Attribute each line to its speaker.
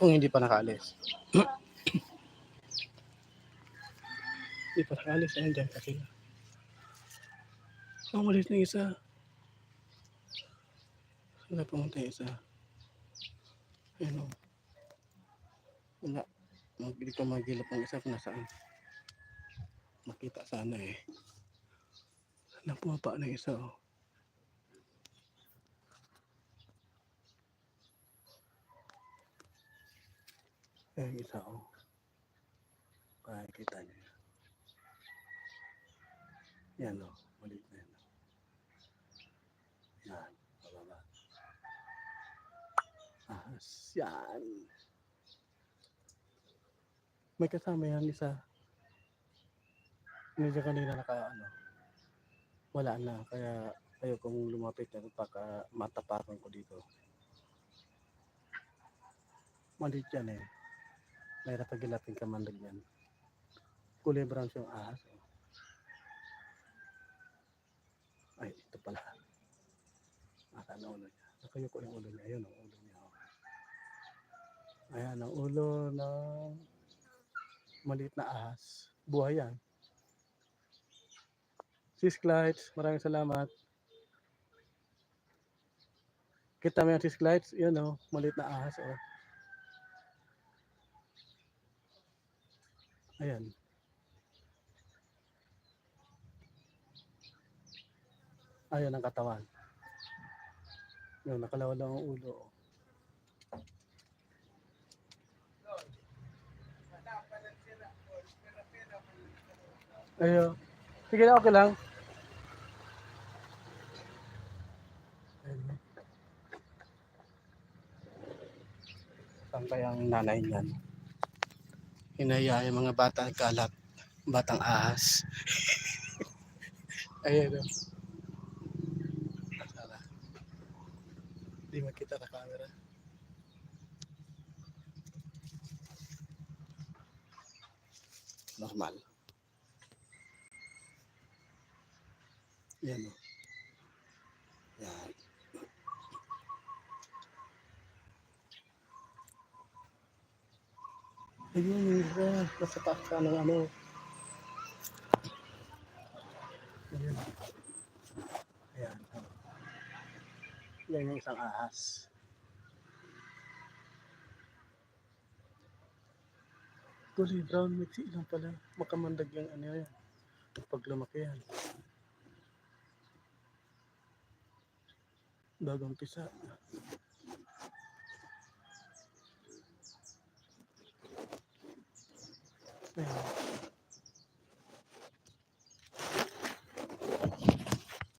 Speaker 1: Kung hindi pa nakaalis. hindi pa nakaalis. Ayun dyan kasi. Oh, umalis na isa. Na pumunta isa? Ayun o. Wala. Magbili ko magilap ng isa kung nasaan. Makita sana eh. Saan na pumapa na isa oh. Yung isa oh. Makikita niyo yan. Yan oh. Maliit na yan. Yan. Pababa. Ahas. Yan. May kasama yan isa. Medyo kanina naka ano. Wala na. Kaya ayaw kong lumapit na baka matapakan ko dito. Maliit yan eh. Mahirap pagilapin ka man yan. Kulay brown siyang ahas. oh. Ay, ito pala. Asa na ulo niya. Nakayuko yung ulo niya. Ayun ang ulo niya. oh. Ayan ang ulo ng maliit na ahas. Buhay yan. Sis Clydes, maraming salamat. Kita mo yung sis Clydes? Yun oh, maliit na ahas oh. Ayan. Ayan ang katawan. Yun, nakalawa ang ulo. oh. Ayo. Sige na, okay lang. Saan kaya ang nanay niyan? Hinaya yung mga bata nagkalat. Batang ahas. Ayan o. Sara. Hindi makita na camera. Normal. Yan o. Ayun, isa. Nasa taas ka ng ano. Ayun. Ayan. Yan yung isang ahas. Kulay brown mixi lang pala. Makamandag yung ano yan. Pag lumaki yan. Bagong pisa. Ayan.